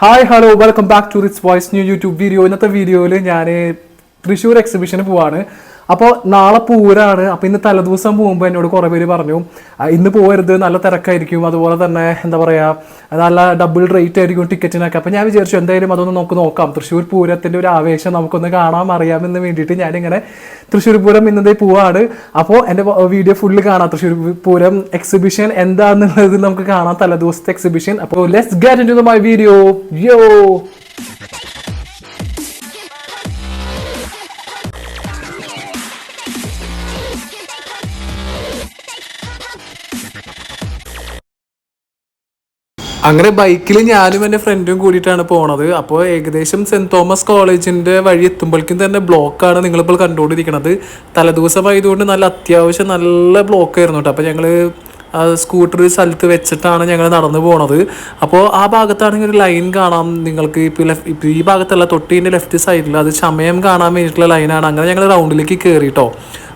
Hi hello welcome back to rich voice new YouTube video ഇന്നത്തെ വീഡിയോയിൽ ഞാൻ തൃശ്ശൂർ എക്സിബിഷന് പോവാണ്. അപ്പോൾ നാളെ പൂരാണ്. അപ്പോൾ ഇന്ന് തലേദിവസം പോകുമ്പോൾ എന്നോട് കുറേ പേര് പറഞ്ഞു ഇന്ന് പോകരുത് നല്ല തിരക്കായിരിക്കും. അതുപോലെ തന്നെ എന്താ പറയുക നല്ല ഡബിൾ റേറ്റ് ആയിരിക്കും ടിക്കറ്റിനൊക്കെ. അപ്പോൾ ഞാൻ വിചാരിച്ചു എന്തായാലും അതൊന്ന് നമുക്ക് നോക്കാം. തൃശ്ശൂർ പൂരത്തിന്റെ ഒരു ആവേശം നമുക്കൊന്ന് കാണാൻ അറിയാമെന്ന് വേണ്ടിയിട്ട് ഞാനിങ്ങനെ തൃശ്ശൂർ പൂരം ഇന്നത്തെ പോവാണ്. അപ്പോൾ എന്റെ വീഡിയോ ഫുള്ള് കാണാം. തൃശ്ശൂർ പൂരം എക്സിബിഷൻ എന്താണെന്നുള്ളത് നമുക്ക് കാണാം. തലേ ദിവസത്തെ എക്സിബിഷൻ അപ്പോൾ let's get into my video യോ അങ്ങനെ ബൈക്കിൽ ഞാനും എന്റെ ഫ്രണ്ടും കൂടിയിട്ടാണ് പോണത്. അപ്പോൾ ഏകദേശം സെന്റ് തോമസ് കോളേജിന്റെ വഴി എത്തുമ്പോഴേക്കും തന്നെ ബ്ലോക്കാണ് നിങ്ങളിപ്പോൾ കണ്ടുകൊണ്ടിരിക്കുന്നത് തലേദിവസമായതുകൊണ്ട് നല്ല അത്യാവശ്യം നല്ല ബ്ലോക്ക് ആയിരുന്നു കേട്ടോ അപ്പോൾ ഞങ്ങൾ സ്കൂട്ടർ സ്ഥലത്ത് വെച്ചിട്ടാണ് ഞങ്ങൾ നടന്നു പോണത്. അപ്പോൾ ആ ഭാഗത്താണെങ്കിൽ ഒരു ലൈൻ കാണാം നിങ്ങൾക്ക്. ഇപ്പോൾ ലെഫ്റ്റ് ഈ ഭാഗത്തല്ല തൊട്ടീന്റെ ലെഫ്റ്റ് സൈഡിൽ അത് സമയം കാണാൻ വേണ്ടിയിട്ടുള്ള ലൈനാണ് അങ്ങനെ ഞങ്ങൾ റൗണ്ടിലേക്ക് കയറിട്ടോ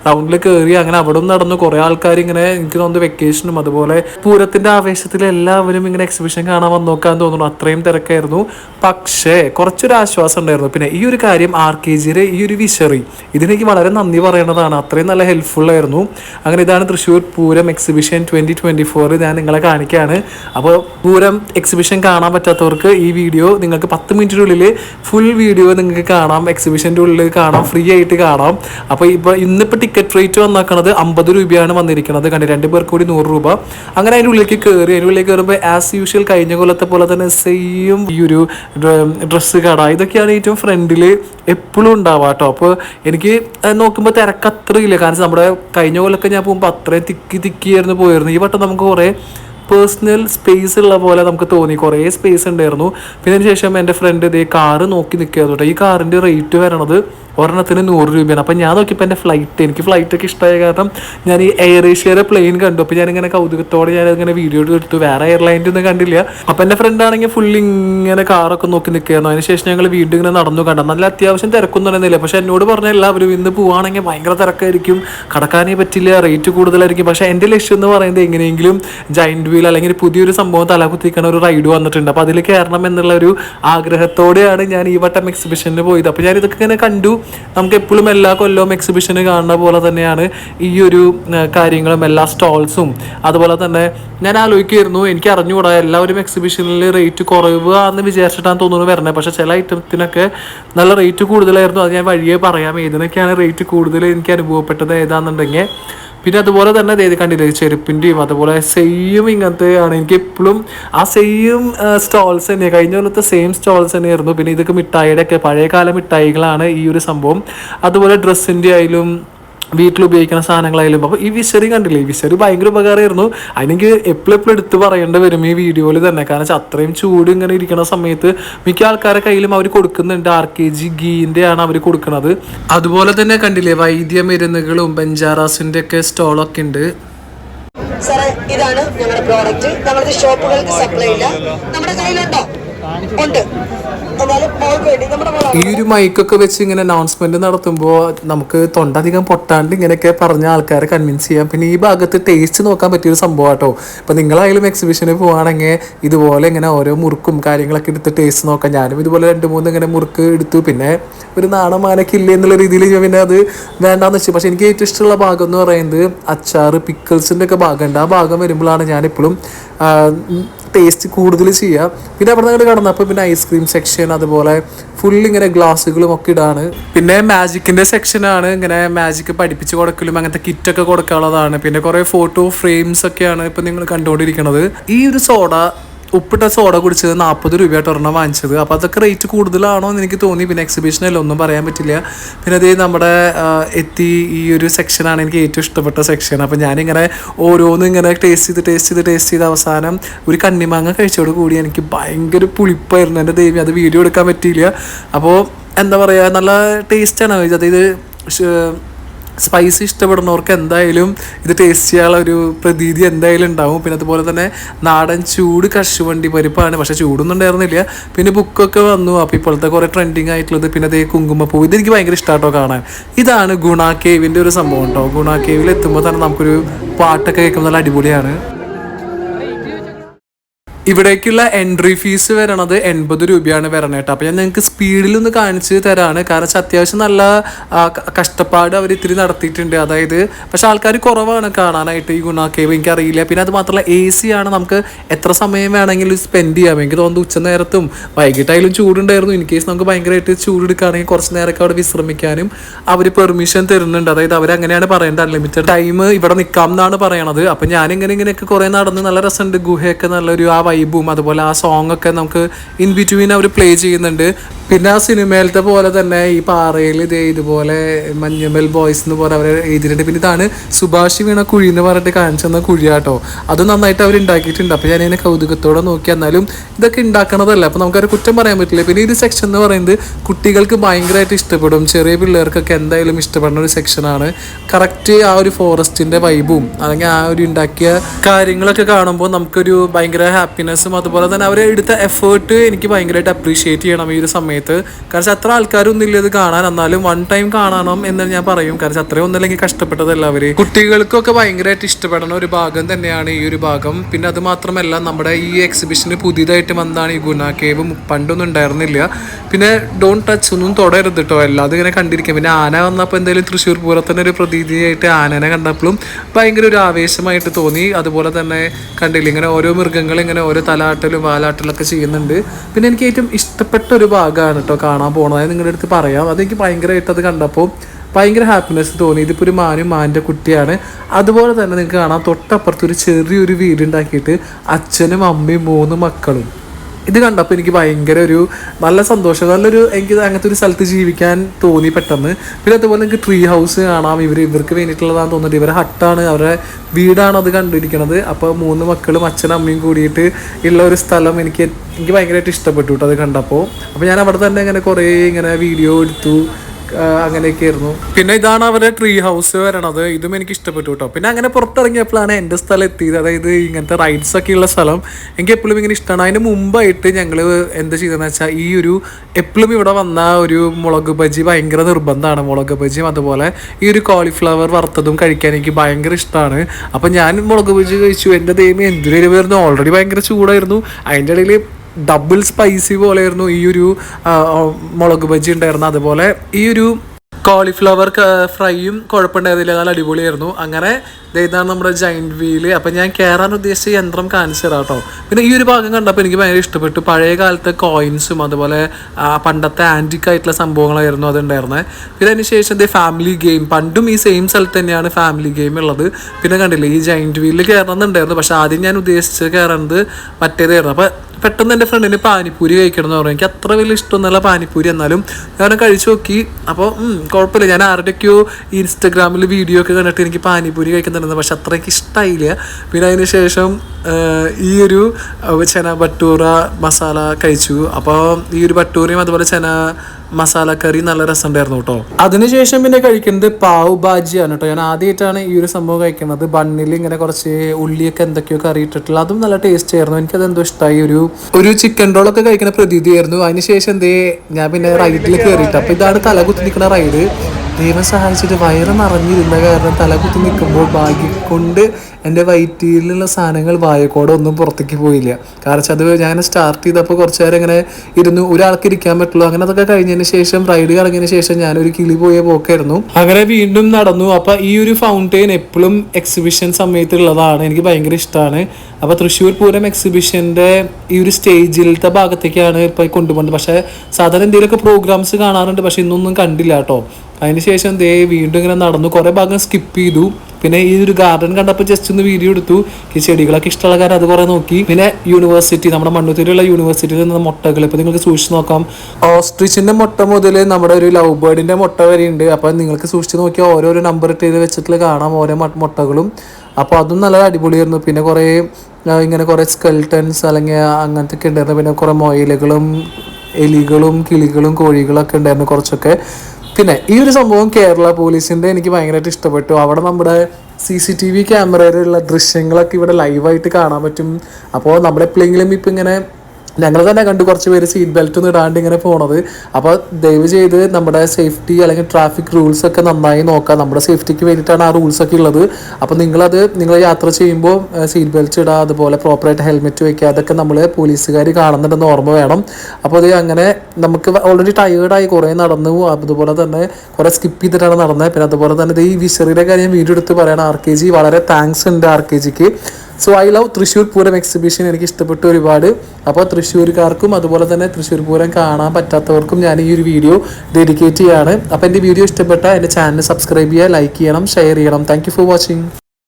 റൗണ്ടിൽ കയറി അങ്ങനെ അവിടെ നടന്നു കുറെ ആൾക്കാർ ഇങ്ങനെ എനിക്ക് തോന്നുന്നു വെക്കേഷനും അതുപോലെ പൂരത്തിന്റെ ആവേശത്തിൽ എല്ലാവരും ഇങ്ങനെ എക്സിബിഷൻ കാണാൻ വന്നോക്കാൻ തോന്നുന്നു. അത്രയും തിരക്കായിരുന്നു. പക്ഷേ കുറച്ചൊരു ആശ്വാസം ഉണ്ടായിരുന്നു. പിന്നെ ഈ ഒരു കാര്യം ആർ കെ ജിയുടെ ഈ ഒരു വിശറി ഇതിനെനിക്ക് വളരെ നന്ദി പറയേണ്ടതാണ്. അത്രയും നല്ല ഹെൽപ്ഫുൾ ആയിരുന്നു. അങ്ങനെ ഇതാണ് Thrissur Pooram exhibition twenty twenty four ഞാൻ നിങ്ങളെ കാണിക്കുകയാണ് അപ്പോൾ പൂരം എക്സിബിഷൻ കാണാൻ പറ്റാത്തവർക്ക് ഈ വീഡിയോ നിങ്ങൾക്ക് പത്ത് മിനിറ്റിനുള്ളിൽ ഫുൾ വീഡിയോ നിങ്ങൾക്ക് കാണാം. എക്സിബിഷന്റെ ഉള്ളിൽ കാണാം. ഫ്രീ ആയിട്ട് കാണാം. അപ്പോൾ ഇപ്പോൾ ഇന്നിപ്പോൾ ടിക്കറ്റ് റേറ്റ് വന്നാക്കണത് അമ്പത് രൂപയാണ് വന്നിരിക്കുന്നത്. കണ്ടി രണ്ട് പേർക്ക് കൂടി നൂറ് രൂപ. അങ്ങനെ അതിന്റെ ഉള്ളിലേക്ക് കയറി അതിന്റെ ഉള്ളിലേക്ക് കയറുമ്പോൾ ആസ് യൂഷ്വൽ കഴിഞ്ഞ കൊല്ലത്തെ പോലെ തന്നെ സെയിം ഈ ഒരു ഡ്രസ്സ് കട. ഇതൊക്കെയാണ് ഏറ്റവും ഫ്രണ്ടിൽ എപ്പോഴും ഉണ്ടാവുക കേട്ടോ. അപ്പോൾ എനിക്ക് നോക്കുമ്പോൾ തിരക്കത്രയില്ല കാരണം നമ്മുടെ കഴിഞ്ഞ കൊല്ലൊക്കെ ഞാൻ പോകുമ്പോൾ അത്രയും തിക്കി തിക്കിയായിരുന്നു പോയിരുന്നു. ഈ വട്ടം നമുക്ക് കുറേ പേഴ്സണൽ സ്പേസ് ഉള്ള പോലെ നമുക്ക് തോന്നി. കുറേ സ്പേസ് ഉണ്ടായിരുന്നു. പിന്നെ അതിന് ശേഷം എന്റെ ഫ്രണ്ട് ഇതേ കാറ് നോക്കി നിൽക്കുകയായിരുന്നു കേട്ടോ. ഈ കാറിന്റെ റേറ്റ് വരണത് ഒരെണ്ണത്തിന് നൂറ് രൂപയാണ്. അപ്പം ഞാൻ നോക്കിയപ്പോൾ എന്റെ ഫ്ലൈറ്റ് എനിക്ക് ഫ്ലൈറ്റൊക്കെ ഇഷ്ടമായ കാരണം ഞാൻ ഈ എയർ ഏഷ്യയുടെ പ്ലെയിൻ കണ്ടു. അപ്പോൾ ഞാനിങ്ങനെ കൗതുകത്തോടെ ഞാൻ ഇങ്ങനെ വീഡിയോ എടുത്തു. വേറെ എയർലൈന്റെ ഒന്നും കണ്ടില്ല. അപ്പം എന്റെ ഫ്രണ്ട് ആണെങ്കിൽ ഫുൾ ഇങ്ങനെ കാറൊക്കെ നോക്കി നിൽക്കുകയായിരുന്നു. അതിന് ശേഷം ഞങ്ങൾ വീണ്ടും ഇങ്ങനെ നടന്നു കണ്ട. നല്ല അത്യാവശ്യം തിരക്കൊന്നും പറയുന്നില്ല പക്ഷെ എന്നോട് പറഞ്ഞ എല്ലാവരും ഇന്ന് പോവുകയാണെങ്കിൽ ഭയങ്കര തിരക്കായിരിക്കും. കടക്കാനേ പറ്റില്ല. റേറ്റ് കൂടുതലായിരിക്കും. പക്ഷേ എന്റെ ലക്ഷ്യം എന്ന് പറയുന്നത് എങ്ങനെയെങ്കിലും ജൈന്റ് വീൽ അല്ലെങ്കിൽ പുതിയൊരു സംഭവം തലകുത്തിക്കണ ഒരു റൈഡ് വന്നിട്ടുണ്ട്. അപ്പോൾ അതിൽ കയറണം എന്നുള്ള ഒരു ആഗ്രഹത്തോടെയാണ് ഞാൻ ഈ വട്ടം എക്സിബിഷനിൽ പോയത്. അപ്പോൾ ഞാൻ ഇതൊക്കെ ഇങ്ങനെ കണ്ടു. നമുക്ക് എപ്പോഴും എല്ലാ കൊല്ലവും എക്സിബിഷന് കാണുന്ന പോലെ തന്നെയാണ് ഈ ഒരു കാര്യങ്ങളും എല്ലാ സ്റ്റോൾസും അതുപോലെ തന്നെ ഞാൻ ആലോചിക്കുമായിരുന്നു എനിക്ക് അറിഞ്ഞുകൂടാ എല്ലാവരും എക്സിബിഷനിൽ റേറ്റ് കുറവാന്ന് വിചാരിച്ചിട്ടാണ് തോന്നുന്നു വരണേ പക്ഷെ ചില ഐറ്റത്തിനൊക്കെ നല്ല റേറ്റ് കൂടുതലായിരുന്നു. അത് ഞാൻ വഴിയെ പറയാം. ഏതിനൊക്കെയാണ് റേറ്റ് കൂടുതൽ എനിക്ക് അനുഭവപ്പെട്ടത് ഏതാണെന്നുണ്ടെങ്കിൽ പിന്നെ അതുപോലെ തന്നെ ഇത് കണ്ടില്ലേ ചെരുപ്പിന്റെയും അതുപോലെ സെയിം ഇങ്ങനത്തെ ആണ്. എനിക്ക് എപ്പോഴും ആ സെയിം സ്റ്റോൾസ് തന്നെയാണ് കഴിഞ്ഞ കൊല്ലത്തെ സെയിം സ്റ്റോൾസ് തന്നെയായിരുന്നു. പിന്നെ ഇതൊക്കെ മിഠായിയുടെ ഒക്കെ പഴയകാല മിഠായികളാണ് ഈ ഒരു സംഭവം. അതുപോലെ ഡ്രസ്സിന്റെ ആയാലും വീട്ടിൽ ഉപയോഗിക്കുന്ന സാധനങ്ങളായാലും അപ്പോൾ ഈ വിശറി കണ്ടില്ലേ? ഈ വിശറി ഭയങ്കര ഉപകാരമായിരുന്നു. അതിനെനിക്ക് എപ്പോഴും എപ്പോഴും എടുത്ത് പറയേണ്ടി വരും ഈ വീഡിയോയിൽ തന്നെ. കാരണം വെച്ചാൽ അത്രയും ചൂട് ഇങ്ങനെ ഇരിക്കുന്ന സമയത്ത് മിക്ക ആൾക്കാരുടെ കയ്യിലും അവർ കൊടുക്കുന്നുണ്ട്. ആർ കെ ജി ഗീന്റെ ആണ് അവർ കൊടുക്കുന്നത് അതുപോലെ തന്നെ കണ്ടില്ലേ വൈദ്യ മരുന്നുകളും ബെഞ്ചാറാസിന്റെ ഒക്കെ സ്റ്റോളൊക്കെ ഉണ്ട്. സാറേ ഇതാണ് ഞങ്ങളുടെ പ്രോഡക്റ്റ് ഞങ്ങളുടെ ഷോപ്പുകൾക്ക് സപ്ലൈ ഇല്ല. നമ്മുടെ കയ്യിലുണ്ടോ? ഉണ്ട്. ഈ ഒരു മൈക്കൊക്കെ വെച്ച് ഇങ്ങനെ അനൗൺസ്മെന്റ് നടത്തുമ്പോ നമുക്ക് തൊണ്ട അധികം പൊട്ടാണ്ട് ഇങ്ങനെയൊക്കെ പറഞ്ഞ ആൾക്കാരെ കൺവിൻസ് ചെയ്യാം. പിന്നെ ഈ ഭാഗത്ത് ടേസ്റ്റ് നോക്കാൻ പറ്റിയ ഒരു സംഭവം കേട്ടോ ഇപ്പം നിങ്ങളായാലും എക്സിബിഷന് പോവാണെങ്കിൽ ഇതുപോലെ ഇങ്ങനെ ഓരോ മുറുക്കും കാര്യങ്ങളൊക്കെ എടുത്ത് ടേസ്റ്റ് നോക്കാം. ഞാനും ഇതുപോലെ രണ്ട് മൂന്ന് ഇങ്ങനെ മുറുക്ക് എടുത്തു. പിന്നെ ഒരു നാണമാനൊക്കെ ഇല്ലേ എന്നുള്ള രീതിയിൽ പിന്നെ അത് വേണ്ടാന്ന് വെച്ചു. പക്ഷെ എനിക്ക് ഏറ്റവും ഇഷ്ടമുള്ള ഭാഗം എന്ന് പറയുന്നത് അച്ചാറ് പിക്കിൾസിന്റെ ഒക്കെ ഭാഗമുണ്ട്. ആ ഭാഗം വരുമ്പോഴാണ് ഞാനെപ്പോഴും ടേസ്റ്റ് കൂടുതൽ ചെയ്യുക പിന്നെ അവിടെ നിന്ന് കടന്നപ്പോൾ പിന്നെ ഐസ്ക്രീം സെക്ഷൻ അതുപോലെ ഫുൾ ഇങ്ങനെ ഗ്ലാസ്സുകളും ഒക്കെ ഇടാണ്. പിന്നെ മാജിക്കിന്റെ സെക്ഷനാണ് ഇങ്ങനെ മാജിക്ക് പഠിപ്പിച്ച് കൊടുക്കലും അങ്ങനത്തെ കിറ്റൊക്കെ കൊടുക്കാനുള്ളതാണ്. പിന്നെ കുറേ ഫോട്ടോ ഫ്രെയിംസ് ഒക്കെയാണ് ഇപ്പം നിങ്ങൾ കണ്ടുകൊണ്ടിരിക്കുന്നത് ഈ ഒരു സോഡ ഉപ്പിട്ട സോഡ കുടിച്ചത് നാൽപ്പത് രൂപയായിട്ട് ഒരെണ്ണം വാങ്ങിച്ചത്. അപ്പോൾ അതൊക്കെ റേറ്റ് കൂടുതലാണോ എന്ന് എനിക്ക് തോന്നി. പിന്നെ എക്സിബിഷനിൽ ഒന്നും പറയാൻ പറ്റില്ല. പിന്നെ അതേ നമ്മുടെ എത്തി ഈ ഒരു സെക്ഷനാണ് എനിക്ക് ഏറ്റവും ഇഷ്ടപ്പെട്ട സെക്ഷൻ അപ്പോൾ ഞാനിങ്ങനെ ഓരോന്നും ഇങ്ങനെ ടേസ്റ്റ് ചെയ്ത് ടേസ്റ്റ് ചെയ്ത് ടേസ്റ്റ് ചെയ്ത് അവസാനം ഒരു കണ്ണിമാങ്ങ കഴിച്ചോട് കൂടി എനിക്ക് ഭയങ്കര പുളിപ്പായിരുന്നു. എന്റെ ദേവി അത് വീഡിയോ എടുക്കാൻ പറ്റിയില്ല. അപ്പോൾ എന്താ പറയുക നല്ല ടേസ്റ്റാണ് അതായത് സ്പൈസി ഇഷ്ടപ്പെടുന്നവർക്ക് എന്തായാലും ഇത് ടേസ്റ്റ് ചെയ്യാനുള്ള ഒരു പ്രതീതി എന്തായാലും ഉണ്ടാവും. പിന്നെ അതുപോലെ തന്നെ നാടൻ ചൂട് കശുവണ്ടി പരിപ്പാണ്. പക്ഷേ ചൂടൊന്നും ഉണ്ടായിരുന്നില്ല. പിന്നെ ബുക്കൊക്കെ വന്നു. അപ്പോൾ ഇപ്പോഴത്തെ കുറേ ട്രെൻഡിങ് ആയിട്ടുള്ളത്. പിന്നെ അതേ കുങ്കുമപ്പൂ. ഇതെനിക്ക് ഭയങ്കര ഇഷ്ടമാട്ടോ കാണാൻ. ഇതാണ് ഗുണ കേവിന്റെ ഒരു സംഭവം കേട്ടോ ഗുണ കേവിൽ എത്തുമ്പോൾ തന്നെ നമുക്കൊരു പാട്ടൊക്കെ കേൾക്കുമ്പോൾ നല്ല അടിപൊളിയാണ്. ഇവിടേക്കുള്ള എൻട്രി ഫീസ് വരണത് എൺപത് രൂപയാണ് വരണേ കേട്ടോ അപ്പോൾ ഞാൻ നിങ്ങൾക്ക് സ്പീഡിൽ ഒന്ന് കാണിച്ച് തരാണ്. കാരണം വെച്ചാൽ അത്യാവശ്യം നല്ല കഷ്ടപ്പാട് അവർ ഇത്തിരി നടത്തിയിട്ടുണ്ട്. അതായത് പക്ഷെ ആൾക്കാർ കുറവാണ് കാണാനായിട്ട് ഈ ഗുണ കേവ് എനിക്കറിയില്ല. പിന്നെ അത് മാത്രമല്ല എ സി ആണ്. നമുക്ക് എത്ര സമയം വേണമെങ്കിലും സ്പെൻഡ് ചെയ്യാം. എനിക്ക് തോന്നുന്നു ഉച്ച നേരത്തും വൈകിട്ടായാലും ചൂടുണ്ടായിരുന്നു. ഇൻ കേസ് നമുക്ക് ഭയങ്കരമായിട്ട് ചൂടെടുക്കുകയാണെങ്കിൽ കുറച്ച് നേരമൊക്കെ അവിടെ വിശ്രമിക്കാനും അവർ പെർമിഷൻ തരുന്നുണ്ട്. അതായത് അവരങ്ങനെയാണ് പറയേണ്ടത്. അൺലിമിറ്റഡ് ടൈം ഇവിടെ നിൽക്കാം എന്നാണ് പറയണത്. അപ്പം ഞാനിങ്ങനെ ഇങ്ങനെയൊക്കെ കുറേ നടന്ന് നല്ല രസമുണ്ട്. ഗുഹയൊക്കെ നല്ലൊരു ആ വൈബും അതുപോലെ ആ സോങ് ഒക്കെ നമുക്ക് ഇൻ ബിറ്റ്വീൻ അവർ പ്ലേ ചെയ്യുന്നുണ്ട്. പിന്നെ ആ സിനിമയിലത്തെ പോലെ തന്നെ ഈ പാറയിൽ ഇതേ ഇതുപോലെ മഞ്ഞുമൽ ബോയ്സ് എന്ന് പോലെ അവർ എഴുതിയിട്ടുണ്ട്. പിന്നെ ഇതാണ് സുഭാഷ് വീണ കുഴി എന്ന് പറഞ്ഞിട്ട് കാണിച്ചു തന്ന കുഴിയാട്ടോ. അത് നന്നായിട്ട് അവർ ഉണ്ടാക്കിയിട്ടുണ്ട്. അപ്പോൾ ഞാൻ ഇതിനെ കൗതുകത്തോടെ നോക്കി എന്നാലും ഇതൊക്കെ ഉണ്ടാക്കണതല്ല. അപ്പോൾ നമുക്കൊരു കുറ്റം പറയാൻ പറ്റില്ല. പിന്നെ ഈ സെക്ഷൻ എന്ന് പറയുന്നത് കുട്ടികൾക്ക് ഭയങ്കരമായിട്ട് ഇഷ്ടപ്പെടും. ചെറിയ പിള്ളേർക്കൊക്കെ എന്തായാലും ഇഷ്ടപ്പെടുന്ന ഒരു സെക്ഷനാണ് കറക്റ്റ് ആ ഒരു ഫോറസ്റ്റിന്റെ വൈബും അല്ലെങ്കിൽ ആ ഒരു ഉണ്ടാക്കിയ കാര്യങ്ങളൊക്കെ കാണുമ്പോൾ നമുക്കൊരു ഭയങ്കര ഹാപ്പിനെസ്സും അതുപോലെ തന്നെ അവർ എടുത്ത എഫേർട്ട് എനിക്ക് ഭയങ്കരമായിട്ട് അപ്രീഷിയേറ്റ് ചെയ്യണം ഈ ഒരു സമയത്ത്. കാരണം അത്ര ആൾക്കാരൊന്നും ഇല്ല ഇത് കാണാൻ എന്നാലും വൺ ടൈം കാണണം എന്ന് ഞാൻ പറയും. കാരണം അത്രയും ഒന്നുമില്ലെങ്കിൽ കഷ്ടപ്പെട്ടതല്ല അവർ കുട്ടികൾക്കൊക്കെ ഭയങ്കരമായിട്ട് ഇഷ്ടപ്പെടുന്ന ഒരു ഭാഗം തന്നെയാണ് ഈ ഒരു ഭാഗം. പിന്നെ അത് മാത്രമല്ല നമ്മുടെ ഈ എക്സിബിഷന് പുതിയതായിട്ട് വന്നതാണ് ഈ ഗുണ കേവ്. പണ്ടൊന്നും ഉണ്ടായിരുന്നില്ല. പിന്നെ ഡോൺ ടച്ച് ഒന്നും തുടരുത് കേട്ടോ അല്ലാതെ ഇങ്ങനെ കണ്ടിരിക്കാം. പിന്നെ ആന വന്നപ്പോൾ എന്തായാലും തൃശ്ശൂർ പൂരത്തിന്റെ ഒരു പ്രതീതിയായിട്ട് ആനനെ കണ്ടപ്പോഴും ഭയങ്കര ഒരു ആവേശമായിട്ട് തോന്നി. അതുപോലെ തന്നെ കണ്ടില്ല ഇങ്ങനെ ഓരോ മൃഗങ്ങൾ ഇങ്ങനെ ഓരോ തലാട്ടലും വാലാട്ടലും ഒക്കെ ചെയ്യുന്നുണ്ട്. പിന്നെ എനിക്ക് ഏറ്റവും ഇഷ്ടപ്പെട്ട ഒരു ഭാഗമാണ് കേട്ടോ കാണാൻ പോകണതായി നിങ്ങളുടെ അടുത്ത് പറയാം. അതെനിക്ക് ഭയങ്കരമായിട്ട് അത് കണ്ടപ്പോൾ ഭയങ്കര ഹാപ്പിനെസ് തോന്നി. ഇതിപ്പോൾ ഒരു മാനും മാന്റെ കുട്ടിയാണ്. അതുപോലെ തന്നെ നിങ്ങൾക്ക് കാണാം. തൊട്ടപ്പുറത്ത് ഒരു ചെറിയൊരു വീടുണ്ടാക്കിയിട്ട് അച്ഛനും അമ്മയും മൂന്ന് മക്കളും. ഇത് കണ്ടപ്പോൾ എനിക്ക് ഭയങ്കര ഒരു നല്ല സന്തോഷം. നല്ലൊരു എനിക്ക് അങ്ങനത്തെ ഒരു സ്ഥലത്ത് ജീവിക്കാൻ തോന്നി പെട്ടെന്ന്. പിന്നെ അതുപോലെ എനിക്ക് ട്രീ ഹൗസ് കാണാം. ഇവർ ഇവർക്ക് വേണ്ടിയിട്ടുള്ളതാണെന്ന് തോന്നുന്നുണ്ട്. ഇവരെ ഹട്ടാണ്. അവരുടെ വീടാണ് അത് കണ്ടിരിക്കുന്നത് അപ്പോൾ മൂന്ന് മക്കളും അച്ഛനും അമ്മയും കൂടിയിട്ട് ഉള്ള ഒരു സ്ഥലം എനിക്ക് എനിക്ക് ഭയങ്കരമായിട്ട് ഇഷ്ടപ്പെട്ടു കേട്ടോ അത് കണ്ടപ്പോൾ അപ്പോൾ ഞാൻ അവിടെ തന്നെ ഇങ്ങനെ കുറേ ഇങ്ങനെ വീഡിയോ എടുത്തു. അങ്ങനെയൊക്കെ ആയിരുന്നു. പിന്നെ ഇതാണ് അവരെ ട്രീ ഹൗസ് വരണത്. ഇതും എനിക്ക് ഇഷ്ടപ്പെട്ടു കേട്ടോ പിന്നെ അങ്ങനെ പുറത്തിറങ്ങിയപ്പോഴാണ് എന്റെ സ്ഥലം എത്തിയത്. അതായത് ഇങ്ങനത്തെ റൈഡ്സ് ഒക്കെ ഉള്ള സ്ഥലം. എനിക്ക് എപ്പോഴും ഇങ്ങനെ ഇഷ്ടമാണ് അതിന് മുമ്പായിട്ട് ഞങ്ങൾ എന്ത് ചെയ്തതെന്ന് വെച്ചാൽ ഈ ഒരു എപ്പോഴും ഇവിടെ വന്ന ഒരു മുളക് ബജി ഭയങ്കര നിർബന്ധമാണ്. മുളക് ബജിയും അതുപോലെ ഈ ഒരു കോളിഫ്ലവർ വറുത്തതും കഴിക്കാൻ എനിക്ക് ഭയങ്കര ഇഷ്ടമാണ് അപ്പം ഞാൻ മുളക് ബജി കഴിച്ചു. എന്റെ ദൈവം എന്തിനു ഓൾറെഡി ഭയങ്കര ചൂടായിരുന്നു. അതിന്റെ ഇടയിൽ ഡബിൾ സ്പൈസി പോലെയായിരുന്നു ഈ ഒരു മുളക് ബജി ഉണ്ടായിരുന്നു അതുപോലെ ഈ ഒരു കോളിഫ്ലവർ ഫ്രൈയും കുഴപ്പമുണ്ടായിരുന്നില്ല. നല്ല അടിപൊളിയായിരുന്നു. അങ്ങനെ ഇതാണ് നമ്മുടെ ജൈന്റ് വീൽ അപ്പം ഞാൻ കയറാൻ ഉദ്ദേശിച്ച യന്ത്രം കാണിച്ചു തരാം കേട്ടോ. പിന്നെ ഈ ഒരു ഭാഗം കണ്ടപ്പോൾ എനിക്ക് ഭയങ്കര ഇഷ്ടപ്പെട്ടു. പഴയ കാലത്തെ കോയിൻസും അതുപോലെ പണ്ടത്തെ ആന്റിക് ആയിട്ടുള്ള സംഭവങ്ങളായിരുന്നു അതുണ്ടായിരുന്നത് പിന്നെ അതിന് ശേഷം ദേ ഫാമിലി ഗെയിം പണ്ടും ഈ സെയിം സ്ഥലത്ത് തന്നെയാണ് ഫാമിലി ഗെയിം ഉള്ളത്. പിന്നെ കണ്ടില്ലേ ഈ ജൈന്റ് വീലിൽ കയറണമെന്നുണ്ടായിരുന്നു പക്ഷേ ആദ്യം ഞാൻ ഉദ്ദേശിച്ചത് കയറുന്നത് മറ്റേതായിരുന്നു. അപ്പോൾ പെട്ടെന്ന് എന്റെ ഫ്രണ്ടിന് പാനിപ്പൂരി കഴിക്കണം എന്ന് പറഞ്ഞു. എനിക്ക് അത്ര വലിയ ഇഷ്ടമൊന്നുമല്ല പാനിപ്പൂരി എന്നാലും ഞാൻ കഴിച്ചു നോക്കി. അപ്പോൾ കുഴപ്പമില്ല. ഞാൻ ആരുടെയൊക്കെയോ ഇൻസ്റ്റഗ്രാമിൽ വീഡിയോ ഒക്കെ കണ്ടിട്ട് എനിക്ക് പാനിപ്പൂരി കഴിക്കുന്നുണ്ടെന്ന്. പക്ഷെ അത്ര എനിക്ക് ഇഷ്ടമായില്ല പിന്നെ അതിന് ശേഷം ഈ ഒരു ചെന ബട്ടൂറ മസാല കഴിച്ചു. അപ്പോൾ ഈ ഒരു ബട്ടൂറയും അതുപോലെ ചെന മസാല കറി നല്ല രസമുണ്ടായിരുന്നു കേട്ടോ. അതിനുശേഷം പിന്നെ കഴിക്കുന്നത് പാവ് ബാജിയാണ് കേട്ടോ. ഞാൻ ആദ്യമായിട്ടാണ് ഈ ഒരു സംഭവം കഴിക്കുന്നത്. ബണ്ണിൽ ഇങ്ങനെ കുറച്ച് ഉള്ളിയൊക്കെ എന്തൊക്കെയോ കറി ഇട്ടിട്ടുള്ള അതും നല്ല ടേസ്റ്റ് ആയിരുന്നു. എനിക്കത് എന്തോ ഇഷ്ടമായി ഒരു ഒരു ചിക്കൻ റോൾ ഒക്കെ കഴിക്കുന്ന പ്രതീതിയായിരുന്നു. അതിനുശേഷം എന്തേ ഞാൻ പിന്നെ റൈഡിൽ കയറിയിട്ട് അപ്പൊ ഇതാണ് തല കുത്തി നിൽക്കുന്ന റൈഡ് ദൈവം സഹായിച്ചിട്ട് വയറ് നിറഞ്ഞിരുന്ന കാരണം തല കുത്തി നിൽക്കുമ്പോൾ ഭാഗ്യം എന്റെ വയറ്റിലുള്ള സാധനങ്ങൾ വായക്കോടെ ഒന്നും പുറത്തേക്ക് പോയില്ല. കാരണം അത് ഞാൻ സ്റ്റാർട്ട് ചെയ്തപ്പോൾ കുറച്ച് നേരം ഇങ്ങനെ ഇരുന്നു ഒരാൾക്ക് ഇരിക്കാൻ പറ്റുള്ളൂ. അങ്ങനെ അതൊക്കെ കഴിഞ്ഞതിന് ശേഷം റൈഡ് കറങ്ങിയതിന് ശേഷം ഞാനൊരു കിളി പോയ പോക്കായിരുന്നു. അങ്ങനെ വീണ്ടും നടന്നു. അപ്പോൾ ഈ ഒരു ഫൗണ്ടെയിൻ എപ്പോഴും എക്സിബിഷൻ സമയത്തുള്ളതാണ്. എനിക്ക് ഭയങ്കര ഇഷ്ടമാണ് അപ്പോൾ തൃശ്ശൂർ പൂരം എക്സിബിഷന്റെ ഈ ഒരു സ്റ്റേജിലത്തെ ഭാഗത്തേക്കാണ് ഇപ്പോൾ കൊണ്ടുപോകുന്നത്. പക്ഷേ സാധാരണ എന്തെങ്കിലുമൊക്കെ പ്രോഗ്രാംസ് കാണാറുണ്ട്. പക്ഷേ ഇന്നൊന്നും കണ്ടില്ല കേട്ടോ. അതിനുശേഷം ദേ വീണ്ടും ഇങ്ങനെ നടന്നു. കുറേ ഭാഗം സ്കിപ്പ് ചെയ്തു. പിന്നെ ഈ ഒരു ഗാർഡൻ കണ്ടപ്പോൾ ജസ്റ്റ് ഒന്ന് വീഡിയോ എടുത്തു. ഈ ചെടികളൊക്കെ ഇഷ്ടമുള്ള കാര്യം അത് കുറേ നോക്കി. പിന്നെ യൂണിവേഴ്സിറ്റി നമ്മുടെ മണ്ണുത്തിരിയുള്ള യൂണിവേഴ്സിറ്റിയിൽ നിന്ന് മുട്ടകൾ. ഇപ്പൊ നിങ്ങൾക്ക് സൂക്ഷിച്ച് നോക്കാം. ഓസ്ട്രിച്ചിന്റെ മുട്ട മുതൽ നമ്മുടെ ഒരു ലവ് ബേർഡിന്റെ മുട്ട വരെ ഉണ്ട്. അപ്പൊ നിങ്ങൾക്ക് സൂക്ഷിച്ച് നോക്കിയാൽ ഓരോരോ നമ്പർ ഇട്ട് ചെയ്ത് വെച്ചിട്ട് കാണാം ഓരോ മുട്ടകളും. അപ്പോൾ അതും നല്ല അടിപൊളിയായിരുന്നു. പിന്നെ കുറേ ഇങ്ങനെ കുറേ സ്കെൽട്ടൻസ് അല്ലെങ്കിൽ അങ്ങനത്തെ ഒക്കെ ഉണ്ടായിരുന്നു. പിന്നെ കുറേ മൊയിലുകളും എലികളും കിളികളും കോഴികളൊക്കെ ഉണ്ടായിരുന്നു കുറച്ചൊക്കെ. പിന്നെ ഈ ഒരു സംഭവം കേരള പോലീസിന്റെ എനിക്ക് ഭയങ്കരമായിട്ട് ഇഷ്ടപ്പെട്ടു. അവിടെ നമ്മുടെ സി സി ടി വി ക്യാമറയിലുള്ള ദൃശ്യങ്ങളൊക്കെ ഇവിടെ ലൈവായിട്ട് കാണാൻ പറ്റും. അപ്പോൾ നമ്മളെപ്പോഴെങ്കിലും ഇപ്പം ഇങ്ങനെ ഞങ്ങൾ തന്നെ കണ്ടു കുറച്ച് പേര് സീറ്റ് ബെൽറ്റ് ഒന്നും ഇടാണ്ട് ഇങ്ങനെ പോണത്. അപ്പോൾ ദയവ് ചെയ്ത് നമ്മുടെ സേഫ്റ്റി അല്ലെങ്കിൽ ട്രാഫിക് റൂൾസ് ഒക്കെ നന്നായി നോക്കുക നമ്മുടെ സേഫ്റ്റിക്ക് വേണ്ടിയിട്ടാണ് ആ റൂൾസ് ഒക്കെ ഉള്ളത്. അപ്പോൾ നിങ്ങളത് നിങ്ങൾ യാത്ര ചെയ്യുമ്പോൾ സീറ്റ് ബെൽറ്റ് ഇടുക അതുപോലെ പ്രോപ്പറായിട്ട് ഹെൽമെറ്റ് വെക്കുക അതൊക്കെ നമ്മൾ പോലീസുകാർ കാണുന്നുണ്ടെന്ന് ഓർമ്മ വേണം. അപ്പോൾ അത് അങ്ങനെ നമുക്ക് ഓൾറെഡി ടയേർഡായി കുറേ നടന്നു. അതുപോലെ തന്നെ കുറേ സ്കിപ്പ് ചെയ്തിട്ടാണ് നടന്നത് പിന്നെ അതുപോലെ തന്നെ ഈ വിശറിയുടെ കാര്യം വീഡിയോ എടുത്ത് പറയണം. ആർ കെ ജി വളരെ താങ്ക്സ് ഉണ്ട് ആർ കെ ജിക്ക് so I love Thrissur Pooram exhibition എനിക്ക് ഇഷ്ടപ്പെട്ടു ഒരുപാട്. അപ്പോൾ തൃശ്ശൂർക്കാർക്കും അതുപോലെ തന്നെ തൃശ്ശൂർ പൂരം കാണാൻ പറ്റാത്തവർക്കും ഞാൻ ഈ ഒരു വീഡിയോ ഡെഡിക്കേറ്റ് ചെയ്യാണ്. അപ്പോൾ എന്റെ വീഡിയോ ഇഷ്ടപ്പെട്ട എന്റെ ചാനൽ സബ്സ്ക്രൈബ് ചെയ്യുക ലൈക്ക് ചെയ്യണം ഷെയർ ചെയ്യണം. Thank for watching